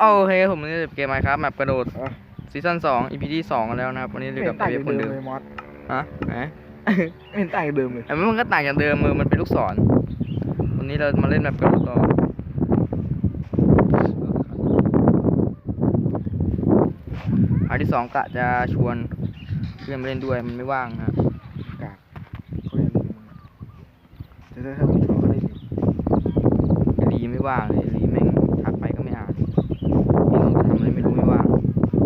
โอเคผมนี่เกมไมครับแมปกระโดดเออซีซั่นสอง EP ที่สองกันแล้วนะครับ วันนี้ไม่เรียเห็กับนต่างเอจากคนเดิเดิมมเลยมอสฮะไหนไม่เห็นต่างจากเดิมเลยแต่มันก็ต่างจากเดิมมือมันเป็นลูกศรวันนี้เรามาเล่นแมปกระโดดต่อพาร์ทที่สองกะจะชวนเพื่อนมาเล่นด้วยมันไม่ว่างนะกากเขาอยากดูมึงอะจะได้ถ้ามึงชวนก็ได้ดิลีไม่ว่างเลยลีแม่งทักไปก็ไม่อ่านนี่เราทำอะไรไม่รู้ไม่ว่าง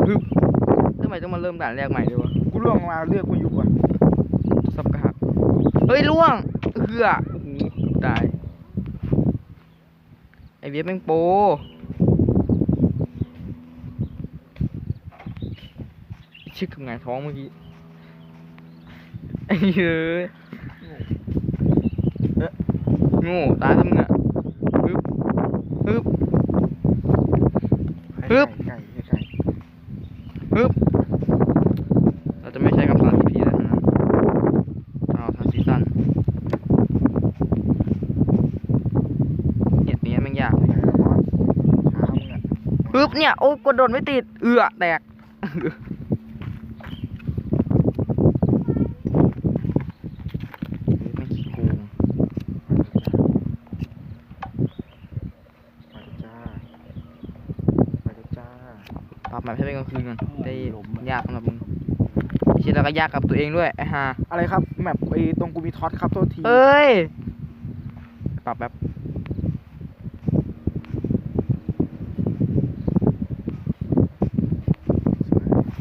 ฮึบทำไมต้องมา เริ่มด่านแรกใหม่ด้วยวะกูล่วงมาเลือกกูยุบว่ะสับกระหักเฮ้ยล่วงเหือโอ้โหตายไอเวียบแม่งโปชึกกับไงายท้องเมื่อกี้ไอ้เฮ้ยเอ๊ะโง่ตายแล้วมึงอะฮึบฮึบให้ปึ๊บไก่ไก่ให้ไก่ฮึบเราจะไม่ใช้คำสั่งทีพีแล้วนะเอาทั้งซีซั่นเนี่ยนี้แม่งยาก ไก่แล้วมอสช้ามึงอะ ปึ๊บเนี่ยโอ้ยกดโดดไม่ติด เอือแตก ไม่ขี้โกงไปแล้วจ้าไปแล้วจ้าปรับแบบให้เป็นกลางคืนก่อนได้ยากสำหรับมึงไม่ใช่แล้วก็ยากกับตัวเองด้วยไอ้ห่าอะไรครับแมปไอ้ตรงกูมีท็อตครับโทษทีเอ้ยปรับแบบ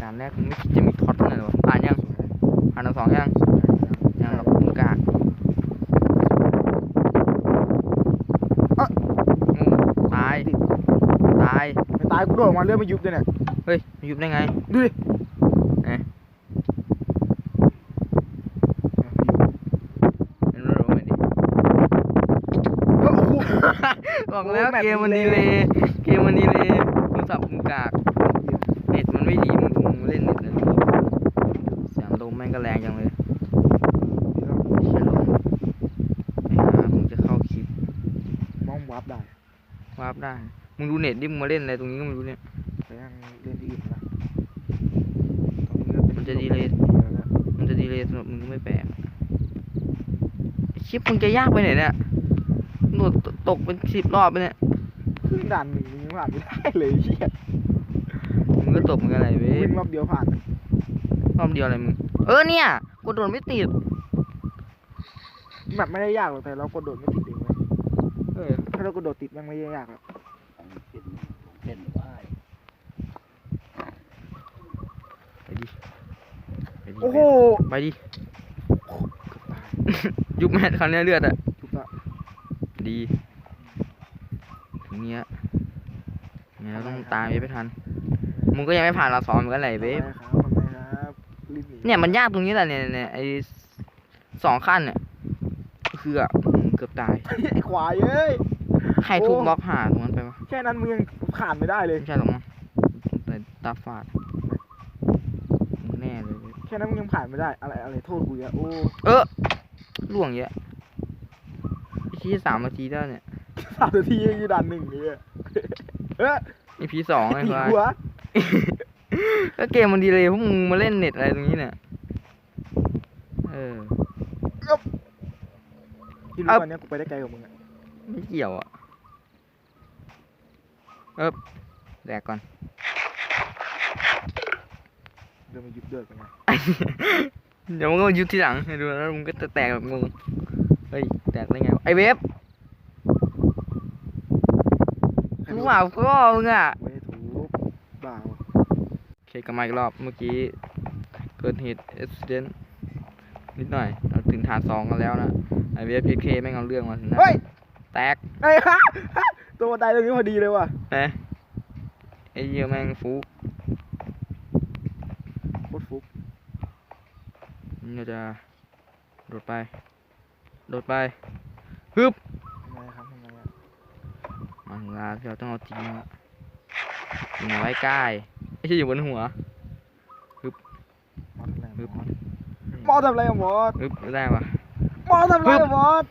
ด่าน แรกมึงไม่คิดจะมีท็อตเลยเหรอผ่านยังผ่านทั้งสองยัง ยังหรอกมึงกากเอ้องูตาย ตาย ไม่ตายกูโดดออกมาเลือดไม่ยุบเลยเนี่ย เฮ้ยมันยุบได้ไง ดูดิเอ๊ะเป็นรู้ไหมดิ โอ้โห บอกแล้วโอ้แบบเกมมันดีดีเลเลยยเกมมันดีเลยโทรศัพท์มึงกาก เน็ตมันไม่ดีมึงมึงเล่นเน็ตนะดิเสียงลมแม่งก็แรงจังเลยเชี่ยลมไอ้ห่ามึงจะเข้าคลิป มองวาร์ปได้ วาร์ปได้ มึง ดูเน็ตดิมึงมาเล่นอะไรตรงนี้ก็ไม่รู้เนี่ยแต่ยังเล่นที่อื่นนะมันจะดีเลยมันจะดีเลยสำหรับมึงก็ไม่แปลกไอ้คลิปมึงจะยากไปไหนเนี่ยโดดตกเป็นสิบรอบไปเนี่ยขึ้นด่านหนึ่งมึงยังผ่านไม่ได้เลยไอ้เหี้ยมึงก็ตกเหมือนกันอะไรเว้ยวิ่งรอบเดียวผ่านรอบเดียวอะไรมึง เออเนี่ยกดโดดไม่ติดแบบไม่ได้ยากหรอกแต่เรากดโดดไม่ติดเองเว้ยเออถ้าเรากดโดดติดมันไม่ได้ยากหรอก ไปดิ ไปดิ โอ้โห ไปดิ ยุบแม่คราวเนี้ยเลือดอะถูกละดีถึงเนี้ยเนี่ยเราต้องตามไปทัน มึงก็ยังไม่ผ่านเราสอนเหมือนกันเลยเว้ยทำไมครับทำไมครับรีบหนีเนี่ยมันยากตรงนี้แหละเนี่ยเนี่ยไอ้สองขั้นเนี่ยคืออะเกือบตายไอ้ควายเอ้ยใครทุบบล็อกหาตรงนั้นไปวะแค่นั้นมึงยังผ่านไม่ได้เลยไม่ใช่หรอกมั้งแต่ตาฝาดมึงแน่เลยเว้ย แค่นั้นมึงยังผ่านไม่ได้ อะไรอะไรโทษกูอะโอ้เออล่วงเยอะไอ้ที่สามนาทีได้เนี่ยสามนาทียังอยู่ด่านหนึ่งเนี่ยเฮ้ยอีพีสองไอ้ตีควายหัวก็เกมมันดีเลยพวกมึงมาเล่นเน็ตอะไรตรงนี้เนี่ยเออที่เอ้ารู้วันนี้กูไปได้ไกลกว่ามึงอะไม่เกี่ยวอะเอ๊บแดกก่อน เดินมายุบเดือดกันไงเดี๋ยวมึงก็มายุบทีหลังให้ดูแล้วมึงก็จะแตกแบบงงเฮ้ยแตกได้ไงวะไอเวฟมึงหมาก็มึงอะไม่ได้ถูกบ้าวะโอเคกลับมาอีกรอบเมื่อกี้เกิดเหตุอุบิเหตุนิดหน่อยเราถึงฐานสองกันแล้วนะไอเวฟพีเคแม่งเอาเรื่องมาถึงหน้าเฮ้ยแตกไอ้ฮะตัวบันไดตรงนี้พอดีเลยว่ะนะไอเยี่ยแม่งฟุก โคตรฟุก นี่ เราจะโดดไป โดดไปฮึบทำไมครับทำไมอะมาถึงเวลาที่เราต้องเอาจริงแล้วล่ะอยู่ไหนไว้ใกล้ไม่ใช่อยู่บนหัวมอสทำอะไรฮึบมอสมอสทำอะไรอะมอสฮึบได้ปะมอสทำอะไรอะมอส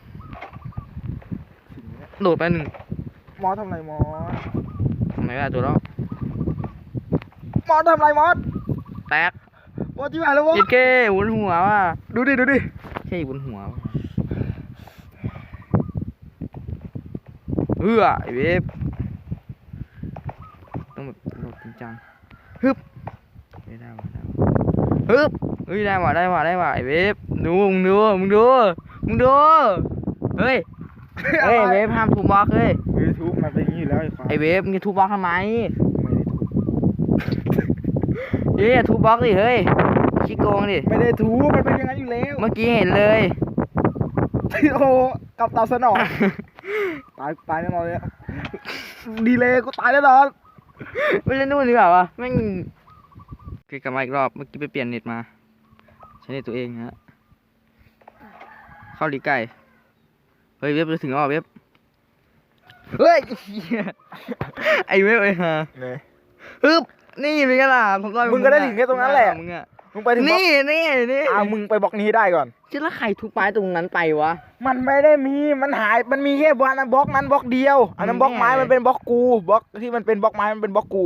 สิ่งเนี้ยโดดไปหนึ่งมอสทำอะไรมอสทำไมไม่ได้ตัวแล้วมอสทำอะไรมอสแตก มอสที่ไหนแล้วมอสยิดเก้บนหัวว่ะดูดิดูดิใช่บนหัวว่ะเอื้อไอเวฟต้องแบบโหลดจริงจังฮึบเฮ้ยได้ว่ะได้ว่ะฮึบเฮ้ยได้ว่ะได้ว่ะได้ว่ะไอเวฟดูมึงดูมึงดูมึงดูเฮ้ยเฮ้ยเวฟห้ามทุบบล็อกเฮ้ยยูทูบมันเป็นอย่างนี้อยู่แล้วไอ้ควายไอเวฟมึงจะทุบบล็อกทำไมไม่ได้ทุบเฮ้ยอย่าทุบบล็อกดิเฮ้ย ขี้โกงดิ ไม่ได้ทุบมันเป็นอย่างนั้นอยู่แล้วเมื่อกี้เห็นเลย โอ้โหกับตาสนอง ตายตายแน่นอนเลยอะดีเลยกูตายแน่นอนไม่เล่นนู่นดีกว่าวะแม่งโอเคกลับมาอีกรอบ เมื่อกี้ไปเปลี่ยนเน็ตมา ใช้เน็ตตัวเองฮะ เข้าลีไก่ เฮ้ยเว็บจะถึงแล้วเหรอเว็บ เฮ้ยเหี้ยไอเว็บไอ้ห่าเนี่ย ฮึบนี่เป็นไงล่ะผมรอมึงก็ได้ถึงแค่ตรงนั้นแหละ มึงอะ มึงไปถึงบล็อกนี่นี่นี่อ่ามึงไปบล็อกนี้ให้ได้ก่อนชื่อแล้วใครทุบไม้ตรงนั้นไปวะ มันไม่ได้มี มันหาย มันมีแค่บล็อกนั้นบล็อกนั้นบล็อกเดียว อันนั้นบล็อกไม้แน่เลยมันเป็นบล็อกกู บล็อกที่มันเป็นบล็อกไม้มันเป็นบล็อกกู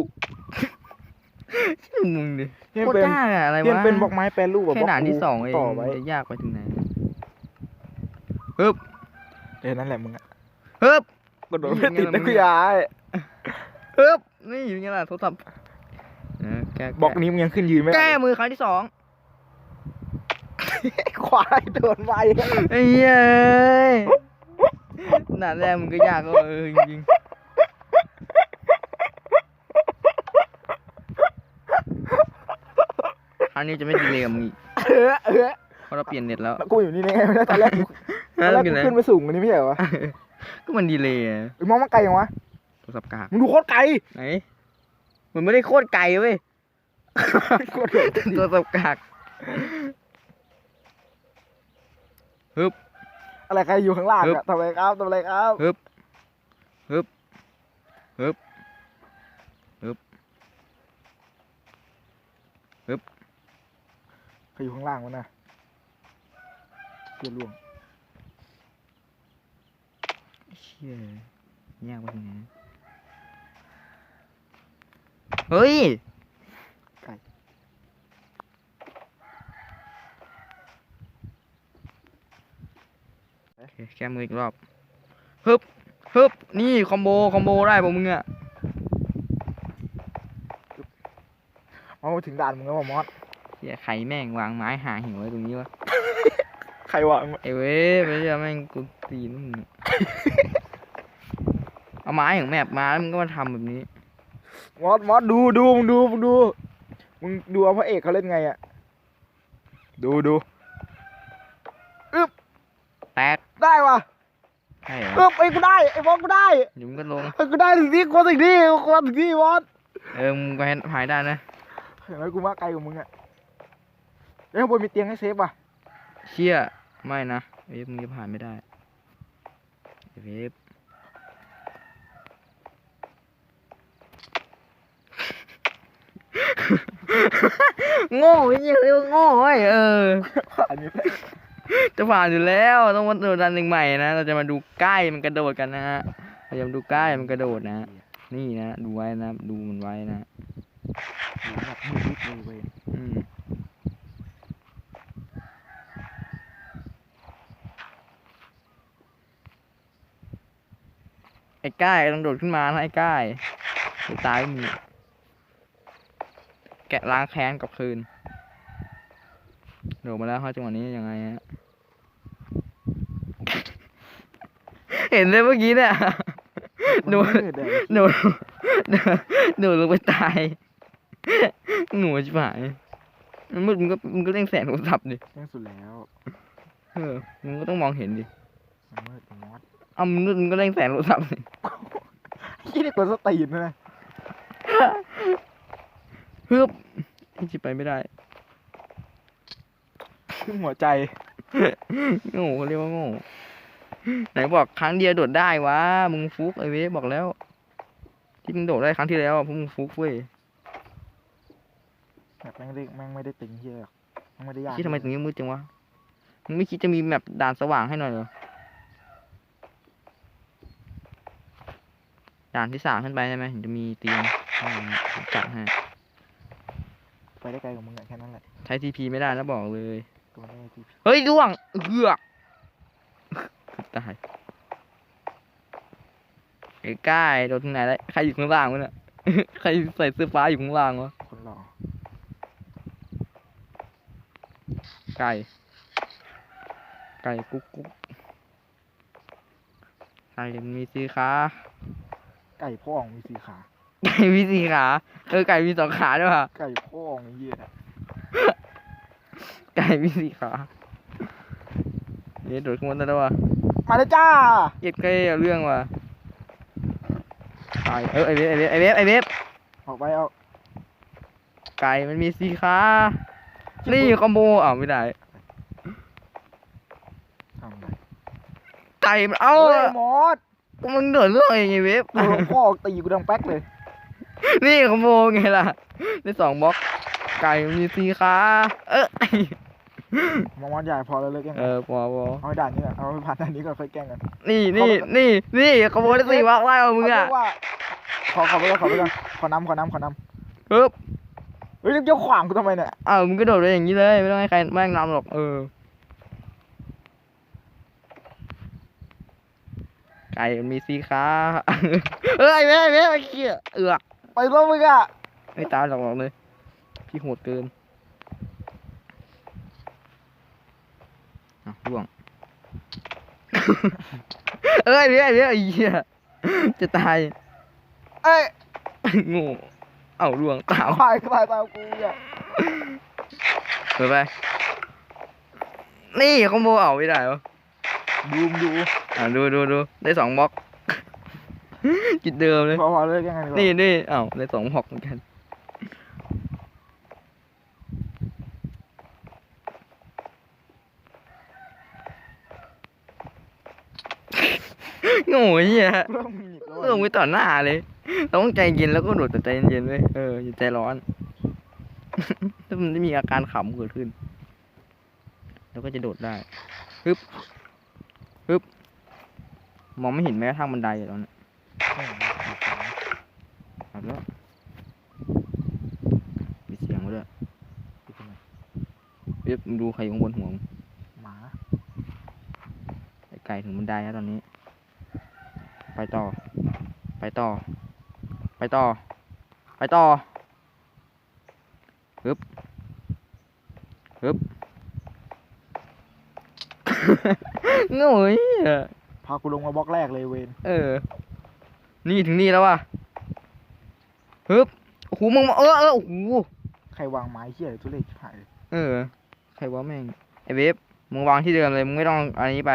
ชื่อมึงดิที่โคมันตรเป็นยากอะอะไรที่วะมันเป็นบล็อกไม้แปรรูปแบบแค่บล็อกด่านกูที่สองเองต่อไว้จะยากไปถึงไหนฮึบเออนั่นแหละมึงอะฮึบกดโดดไม่ติดนะกูยายฮึบนี่อยู่ไงล่ะโทรศัพท์เออ แก้บล็อกนี้มึงยังขึ้นยืนไม่ได้แก้มือครั้งที่สองควายโดนไวไอ้เหี้ยเอ้ยด่านแรกมึงก็ยากก็เออจริงๆครั้งนี้จะไม่ดีเลยกับมึงอีกเออเออเพราะเราเปลี่ยนเน็ตแล้วแล้วกูอยู่นี่ได้ไงไม่ได้ตอนแรกกูตอนแรกกูขึ้นไปสูงกว่านี้ไม่ใช่เหรอวะก็มันดีเลยอะไอ้มองมาไกลยังวะโทรศัพท์กากมึงดูโคตรไกลไหนมันไม่ได้โคตรไกลเว้ย โคตรไกลโทรศัพท์กากฮึบอะไรใครอยู่ข้างล่างฮึบอะทำอะไรครับทำอะไรครับฮึบฮึบฮึบฮึบฮึบใครอยู่ข้างล่างวะนะเชี่ยล่วงเชี่ยยากไปถึงไหนเฮ้ย โอเค แก้มืออีกรอบฮึบฮึบนี่คอมโบคอมโบได้ป่ะมึงอะเอาถึงด่านมึงแล้วว่ะมอสเฮียใครแม่งวางไม้หาหิวไว้ตรงนี้วะใครวะไอ้เว้ยไม่ใช่แม่งกูตีนมึงอะเอาไม้ของแมปมาแล้วมึงก็มาทำแบบนี้ มอสมอสดูดูมึงดูมึงดูมึงดูเอาพระเอกเขาเล่นไงอะดูดู แตก ได้ว่ะ ใช่เหร อเออไอ้ยกูได้ไอ้บอสกูได้เดี๋ยวมึงก็ลงเออกูได้ถึงที่กูถึงที่กูมาถึงที่มอสเออมึงก็ให้หายได้นะเห็นไหมกูมาไกลกว่ามึงอะแล้วข้างบนมีเตียงให้เซฟป่ะเชี่ยไม่นะเวฟมึงจะผ่านไม่ได้ไอ้เวฟโง่ไม่ใช่เรียกว่าโง่เว้ยเอออันนี้ จะผ่านอยู่แล้วต้องมาดูดันหนึ่งใหม่นะเราจะมาดูใกล้มันกระโดดกันนะฮะเราจะมาดูใกล้มันกระโดดนะนี่นะดูไว้นะดูมันไว้นะแบบมืดๆเลยเว้ยอืมไอ้ก้ายต้องโดดขึ้นมานะไอ้ก้ายไอ้ตายไม่มีแกะล้างแค้นกลับคืน โดดมาแล้วฮะจังหวะนี้ยังไงฮะ เห็นเลยเมื่อกี้เนี่ย หนูมันมืดอะหนูหนู หนูลงไปตาย หนูชิบหายมันมืดมึงก็มึงก็เล่งแสงโทรศัพท์ดิ แจ้งสุดแล้วเออมึงก็ต้องมองเห็นดิมันมืดไอ้มอสเอามึงมืดมึงก็เล่งแสงโทรศัพท์ดิยี่นี่กดสตีนนะฮึบจิไปไม่ได้ขึ้น หัวใจโง่เขาเรียกว่าโง่ไหนบอกครั้งเดียวโดดได้วะมึงฟุกไอเวฟบอกแล้ว ที่มึงโดดได้ครั้งที่แล้วอะเพราะมึงฟุกเว้ยแบบแม่งได้แม่งไม่ได้ติงเฮียหรอกแม่งไม่ได้ยากที่ทำไมถึงนี้มืดจังวะมึงไม่คิดจะมีแบบด่านสว่างให้หน่อยเหรอด่านที่สามขึ้นไปใช่ไหมถึงจะมีเตียงใช่นะผมจัดให้ไปได้ไกลกว่ามึงอะแค่นั้นแหละใช้ทีพีไม่ได้นะบอกเลย ตัวนี้ที่เฮ้ยล่วงเหือกตายไอ้ก้ายโดนที่ไหนแล้วใครอยู่ข้างล่างวะเนี่ยใครใส่เสื้อฟ้าอยู่ข้างล่างวะคนหล่อไก่ไก่กุ๊กกุ๊กไก่มันมีสีขาไก่พ่อของมีสี่ขาไก่มีสีขาเออไก่มีสองขาด้วยว่ะไก่พ่อของไอ้เหี้ย ไก่มีสีขาเดี๋ยวโดดขึ้นมาได้แล้วว่ะมาเลยจ้าเย็ดใกล้เอาเรื่องว่ะไก่เออไอเวฟไอเวฟไอเวฟไอเวฟออกไปเอาไก่มันมีสีขานี่คอมโบอ้าวไม่ได้ทำไงไก่มันเอ้าเฮ้ยมอสก็มึงเดือดเรื่องไงเวฟโดนพ่อตีกูดังแป๊กเลย นี่คอมโบไงล่ะได้สองบล็อกไก่มันมีสีขาเออ มอสใหญ่พอแล้วเลิกแกล้งเออพอพอเอาให้ด่านนี้ก่อนเอาให้ผ่านด่านนี้ก่อนค่อยแกล้งกัน นี่นี่นี่นี่คอมโบได้สี่บล็อกไล่เอามึงอะเาเรียกว่าขอขอไปก่อนขอไปก่อนขอน้ำขอน้ำขอน้ำปึ๊บเฮ้ยเจ้าขวางกูทำไมเนี่ยอ้าวมึงก็โดดไปอย่างนี้เลยไม่ต้องให้ใครแม่งนำหรอกเออไก่มันมีสีขาเอ้ยแม่แม่ไอ้เขี้ยเอือกไปแล้วมึงอะไม่ตามหรอกบอกเลยพี่โหดเกิน อะล่วง เอ้ยเบี้ยเบี้ยไอ้เหี้ยจะตาย เอ้ยโงูเอ้าล่วงตามควายควายตามกูอะเปิดไป นี่คอมโบเอาไม่ได้วะดูมดูอะดูดูดูได้สองบล็อกจุดเดิมเลยพอพอเลิกแกล้งกันดีกว่านี่นี่เอ้าได้สองบล็อกเหมือนกัน โง่ เหี้ยเริ่มหงิดแล้วลงไปต่อหน้าเลย เราต้องใจเย็นแล้วก็โดดแต่ใจเย็นๆเลยเอออย่าใจร้อนถ้ามันไม่มีอาการขำเกิดขึ้น แล้วก็จะโดดได้ฮึบฮึบมองไม่เห็นแม้กระทั่งบันไดอะตอนนี้ครับแล้วมีเสียงมาด้วยเรียบมึงดูใครอยู่ข้างบนหัวมึงหมาไอ้ไก่ถึงบันไดแล้วตอนนี้ ไปต่อ ไปต่อ ไปต่อ ไปต่อฮึบฮึบโง่ยพากูลงมาบล็อกแรกเลยเวนเออ นี่ถึงนี่แล้วว่ะฮึบโอ้โหมึงมาเออเออโอ้โหใครวางไม้เหี้ยทุเรศชิบหายเลยเออ ใครว่าแม่งไอเวฟมึงวางที่เดิมเลยมึงไม่ต้องอันนี้ไป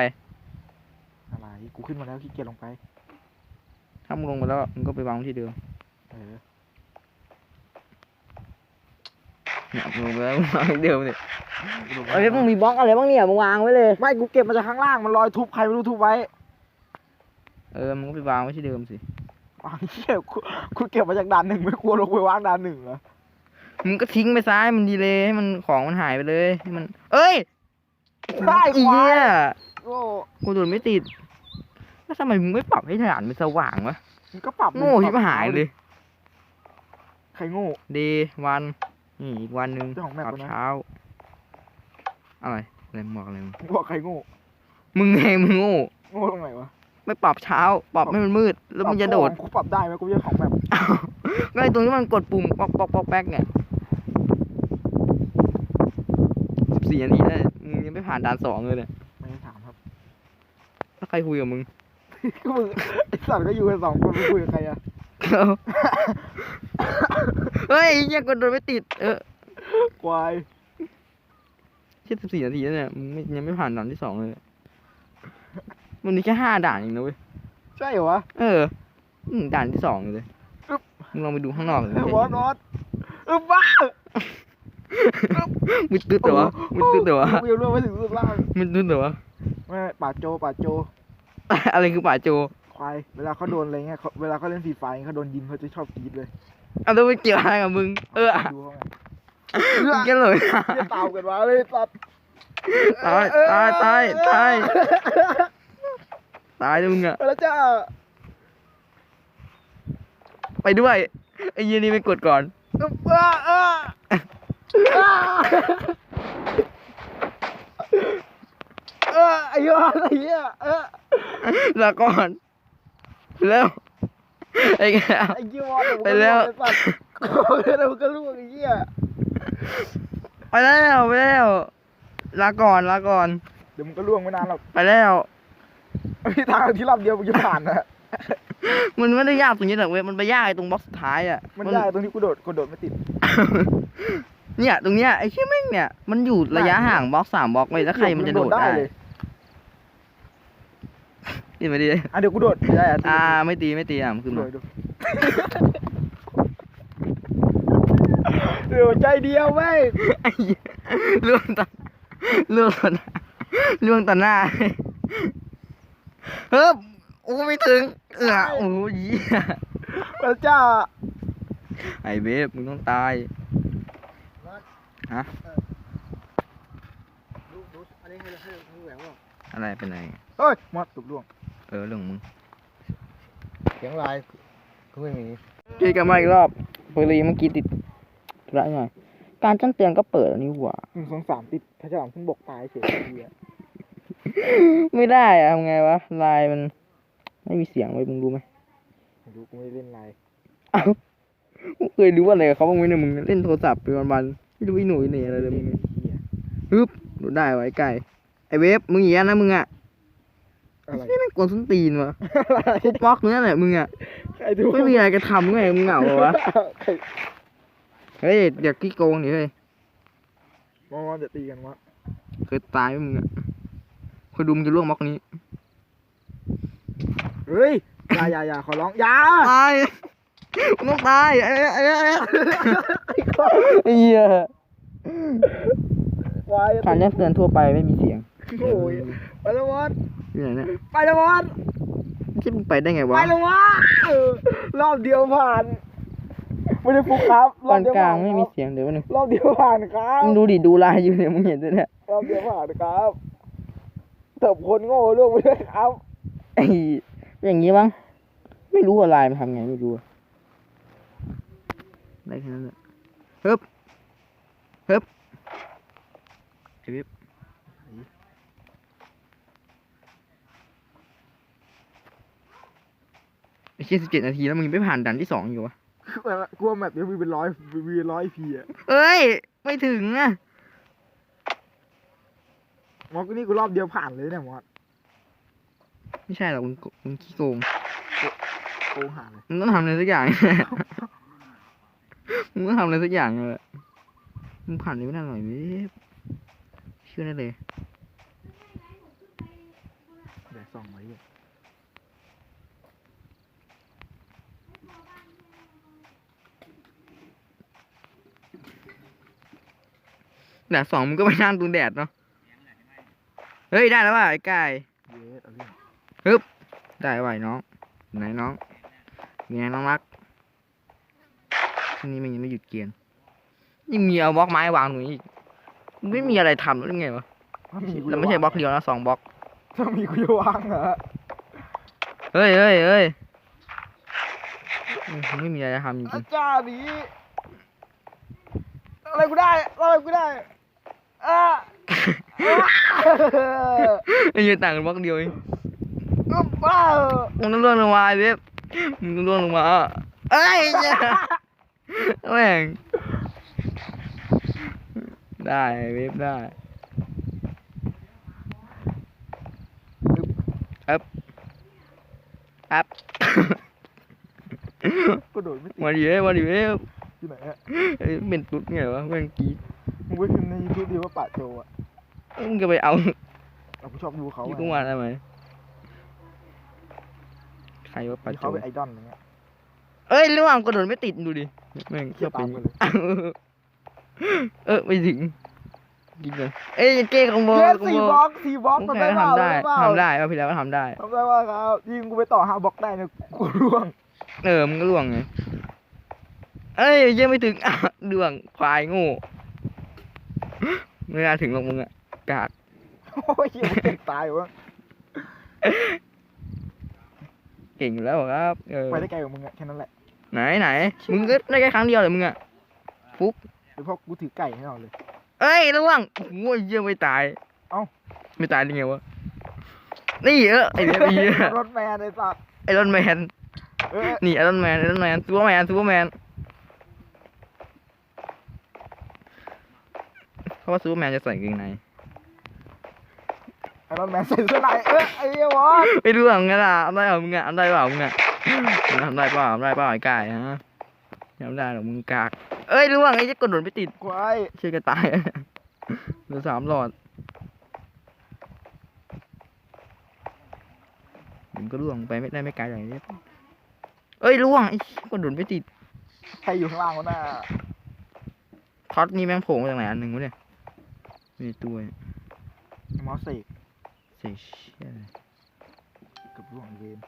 อะไรกูขึ้นมาแล้วขี้เกียจลงไป ถ้ามึงลงมาแล้วมึงก็ไปวางที่เดิมเออเนี่ยมึงลงไปแล้วมึงวางที่เดิมเลยกูลงไปไอเวฟมึงมีบล็อกอะไรบ้างเนี่ยมึงวางไว้เลย ไม่กูเก็บมาจากข้างล่างมันลอยทุบใครไม่รู้ทุบไว้ เออมึงก็ไปวางไว้ที่เดิมสิอ้าวเหี้ยกูกูเก็บมาจากด่านหนึ่งไม่กลัวลงไปวางด่านหนึ่งเหรอมึงก็ทิ้งไปซ้ายมันดีเลยให้มันของมันหายไปเลยให้มัน เอ้ยใช่อีควาเนี่ยยโอ้กูโดนไม่ติด แล้วทำไมมึงไม่ปรับให้ฐานมันสว่างวะ มึงก็ปรับโง่ที่มาหายเลย ใครโง่เดวันนี่อีกวันหนึ่งเจ้าของแมปปรับวะนะเช้า อะไรอะไรมึงบอกอะไรมึงมึงบอกใครโง่ มึงไงมึงโง่ โง่ตรงไหนวะ ไม่ปรับเช้า ปรับให้มันมืด แล้วมึงจะโดด กูปรับได้ไหมกูเจ้าของแบบก็ไอตรงที่มันกดปุ่มป๊อกป๊อกป๊อกแป๊กเนี่ยสิบสี่นาทีแล้วมึงยังไม่ผ่านด่านสองเลยเนี่ยไม่ได้ถามครับแล้วใครคุยกับมึง ก็มึงไอสัตว์ก็อยู่กันสองคนไปคุยกับใครอะเฮ้ยยังกดโดนไม่ติด เออควายแค่สิบสี่นาทีแล้วเนี่ยมึงไม่ยังไม่ผ่านด่านที่สองเลยมันมีแค่ห้าด่านเองนะเว้ย ใช่เหรอวะ เอออืมด่านที่สองอยู่เลยอึ๊บมึงลองไปดูข้างนอกเลยเออวอสวอสเออบ้ามึงตึ๊ดแต่วะมึงตึ๊ดแต่วะกูยังรู้ไม่ถึงสุดล่างมึงตึ๊ดแต่วะไม่ป่าดโจป่าดโจ อะไรคือป่าโจควายเวลาเขาโดนอะไรเงี้ยเขาเวลาเขาเล่นฟรีไฟร์เขาโดนยิงเขาจะชอบกรี๊ดเลยเอาแล้วไปเกี่ยวอะไรกับมึง เออดูเขาไงมึงแค่เลยเหี้ยตามกันวะเลยตัดตายตายตายตายตายเลยมึงอะไปแล้วจ้าไปด้วยไอ้ยียนี่ไปกดก่อน เออเออ เออไอ้ยอดไอ้เหี้ยเออลาก่อนแล้วไอ้แก ไอ้เหี้ยอดไปแล้วไอ้สัตว์โอ้ยแล้วมันก็ล่วงไอ้เหี้ยไปแล้วไปแล้วลาก่อนลาก่อน เดี๋ยวมันก็ล่วงไม่นานหรอกไปแล้ว มีทางที่รอบเดียวมันจะผ่านนะมันไม่ได้ยากตรงนี้หรอกเว้ยมันไปยากไอ้ตรงบล็อกสุดท้ายอะมันยากตรงที่กูโดดกูโดดไม่ติดเนี่ย ตรงเนี้ยไอ้เชี่ยแม่งเนี่ยมันอยู่ระยะห่างบล็อกสามบล็อกไว้ยแล้วใครมันจะโดดได้ เลย นี่มาดิอะเดี๋ยวกูโดดได้อะอ่าไม่ตีไม่ตีอะมันขึ้นโดมาดดูเดี๋ยวใจเดียวแม่งไอ้เหี้ยล่วงต่อล่วงต่อหน้าล่วงต่อหน้าเฮ้ยโอ้ไม่ถึงเออโอ้ยเหี้ยพระเจ้าไอ้เบฟมึงต้องตายฮะดูดูอันนี้ให้ให้ให้แหวงว่าอะไรเป็นไรเฮ้ยมอดตุกล่วง เออเรื่องของมึงเสียงลายก็ไม่มีเจอกันมาอีกรอบเปรีเมื่อกี้ติดธุระหน่อยการแจ้งเตือนก็เปิดแล้วนี่หว่าหนึ่งสองสามติดพระเจ้าขึ้นบกตายเฉยเดียไม่ได้อะทำไงวะไลน์มัน ไม่มีเสียงไว้ยมึงรู้ไหมไม่รู้กูไม่ได้เล่นลายเอ้ากูเคยรู้อะไรกับเขาบ้างไหมเนี่ยมึงเล่นโทรศัพท์ไปวันๆไม่รู้อีหนุ่ยนี่อะไรเลยมึงเหี้ยฮึบรู้ได้ไวะไอ้ไก่ไอเวฟมึงอย่างนี้นะมึงอะอะไรนี่แม่ง กวนส้นตีนวะทุบบล็อกนั่นแหละมึงอะใครดูไม่มีอะไรจะทำไงมึงเหงาเหรอวะใครเฮ้ยเดี๋ยวขี้โกงดิเฮ้ยมองจะตีกันวะเคยตายไหมมึงอะเคยดูมึงจะล่วงบล็อกนี้เฮ้ยอย่าอย่าอย่าขอร้องอย่าตายมึงต้องตายไอ้ไอ้ไอ้ไอ้เหี้ยวาย การแจ้งเตือนทั่วไปไม่มีเสียง โอ้ยไปแล้ววอดอยู่ไหนเนี่ยไปแล้ววอดจะมึงไปได้ไงวะ ไปแล้ววะเออรอบเดียวผ่าน ไม่ได้ฟุกครับ รตออบนเดียวกลาผ่างนไม่คมีรับเสียงเดี๋ยวแป๊บนึงรอบเดียวผ่านครับมึงดูดิดูลายอยู่เนี่ยมึงเห็นด้วยเนี่ยรอบเดียวผ่านครับเติบคนโง่ล่วงไปด้วยครับไอ้อย่างงี้มั้งไม่รู้ว่าลายมันทำไงไม่รู้อะได้แค่นั้นแหละเฮิบเฮิบไอ้วิบไอ้ เชี่ยสิบเจ็ดนาทีแล้วมึงยังไม่ผ่านด่านที่สองอยู่วะกลัวแมปเดี๋ยวมีเป็นร้อยมีเป็นร้อยพีอะเอ้ย ไม่ถึงอะมอสกูนี่กูรอบเดียวผ่านเลยเนี่ยมอสไม่ใช่หรอกมึงโกมึงขี้โกงโกงหาเลยมึงต้องทำอะไรสักอย่างมึงต้องทำอะไรสักอย่างเลยมึงผ่านนี้ไม่ได้หน่อยเว้ยเชื่อได้เลยเดี๋ยวส่องไว้อ แดดสองมึงก็ไปนั่งดูแดดเนาะ เฮ้ยได้แล้วว่ะไอ้กายเยสเอาเรื่องได้ว่ะไอ้น้อง ไหนน้องมีไงน้องรักทีนี้มันยังไม่หยุดเกรียนยังมีเอาบล็อกไม้วางตรงนี้อีกมึงไม่มีอะไรทำหรือไงวะถ้ามีกูแล้วจะไม่ใช่บล็วาอกเดียวนะสองบล็อกถ้ามีกูจะวางเหรอ เฮ้ยเฮ้ยเฮ้ยอืมไม่มีอะไรจะทำจริอางจารย์นี้อะไรกูได้อะไรกูได้อะๆ ไอ้เหี้ยต่างกันบล็อกเดียวเองบ้ามึงต้องล่วงลงมาไอ้เว็บมึงต้องล่วงลงมาเอ้ยเหี้ยแม่งได้ไอ้เว็บได้อัพอัพกูโดดไม่ติดมาดิเว้ยมาดิเว้ยที่ไหนอะเอ้ยเป็นตุ๊ดไงวะแม่งกรีด มึงไปพิมพ์ในยูทูบดีว่าป่าโจอะมึงจะไปเอาเรากูชอบดูเขาที่อะกูมาได้ไหมใครว่าปัจมีจุเขาบัเป็นนไอดอลอะไรเงี้ยเอ้ยระหว่างกระโดดไม่ติดดูดิแม่งเทียบเป็นตามกันเลยเออไม่ถึงกินเลยเอ้ยเก้ของโมเยสของสี่โมบล็อกสี่บล็อกมึงมันเคได้ยเปล่าทำได้เปล่าทำได้ว่าพี่แล้วก็ทำได้ทำได้ว่าครับยิงกูไปต่อห้าบล็อกได้เนี่ยกูร่วงเออมึงก็ล่วงไงเอ้ยยังไม่ถึงอะล่วงควายโง่ ไม่น่าถึงหรอกมึงอะกากโอ้ยเหี้ยมึงเก่งตายวะเก่งอยู่แล้วครับเออไปได้ไกลกว่ามึงอะแค่นั้นแหละไหนไหนมึงก็ได้แค่ครั้งเดียวเลยมึงอะฟุกโรือเพราะกูถือไก่ให้เราเลย เอ้ยระวังโอ้โหเยี่ยไม่ตายเอ้า ไม่ตายได้ไงวะนี่เออไอ้เนี่ยไอ้เนี่ยรถแมนไอ้สัตว์ไอรอนแมนเออ นี่ไอรอนแมนไอรอนแมนซูเปอร์แมนซูเปอร์แมนเพ ราะว่าซูเปอร์แมนจะใส่กางเกงในไอ้รถแมนใส่เสื้อในเออไอ้เหี้ยวะไม่รู้หรอกงั้นอะทำได้เหรอมึงอะทำได้เปล่ามึงอะทำได้เปล่าทำได้เปล่าไอ้กายฮะทำได้หรอกมึงกาก เอ้ยรู้ว่าไอ้จะกระโดดไม่ติดควายเชื่อกันตายเหลือสามหลอดมึงก็ล่วงไปไม่ได้ไม่ไกลอย่างนี้เอ้ยล่วงไอ้กระโดดไม่ติดใครอยู่ข้างล่างวะน่ะท็อตนี่แม่งโผล่มาจากไหนอันหนึ่งวะเนี่ย มีตัวเนี่ยมอสเสกเสียเชี่ยเลยเกับร่วงเวร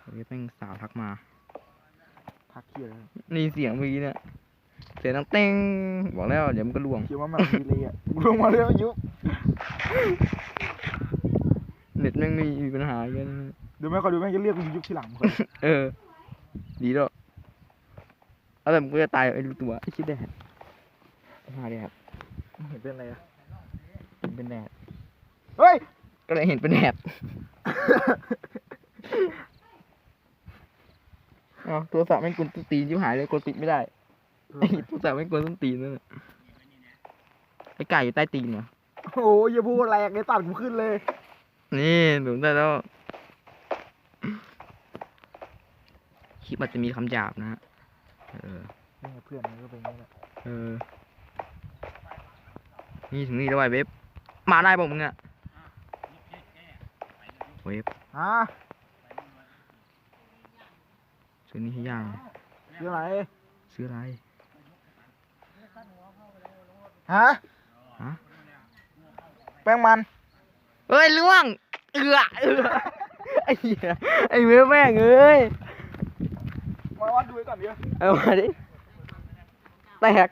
เฮ้ยแม่งสาวทักมา ทักเคียเลยนี่เสียงเมื่อกี้เนี่ยเสียงดังเต้งบอกแล้วเดี๋ยวมันก็ล่วงคิดว่ามันดีเลยอะกูลงมาเรื่องอายุเน็ตแม่งไม่มีปัญหาเยอะนะเดี๋ยวแม่เขาดูแม่งจะเรียกกูยุคที่หลังมึงก่อนเออ ดีแล้วเอาแบบกูจะตายไอ้รู้ตัวไอ้ชิดแดดมาแดด เห็นเป็นอะไรอะเห็นเป็นแดดเฮ้ย ก็เลยเห็นเป็นแดดเอาโทรศัพท์แม่งกวนต้นตีนชิบหายเลยกดปิดไม่ได้ไอ้โทรศัพท์แม่งกวนต้นตีนนั่นน่ะไอ้ไก่อยู่ใต้ตีนเหรอโอ้ยอย่าพูดแรงเลยตัดกูขึ้นเลย นี่หนูได้แล้วคลิปมันจะมีคำหยาบนะฮะเออนี่ไงเพื่อนมันก็เป็นอย่างนี้แหละ เออ นี่ถึงนี่แล้วไอ้เว็บ มาได้ป่ะมึงอะเว็บฮะซื้อนี่ให้ย่างเรื่องอะไร ซื้ออะไร ฮะ ฮะ แป้งมัน เอ้ยล่วง เอือเอือไอ้เหี้ยไอ้เว็บแม่งเอ้ยมาวัดดูไว้ก่อนเดี๋ยวเอามาดิแตก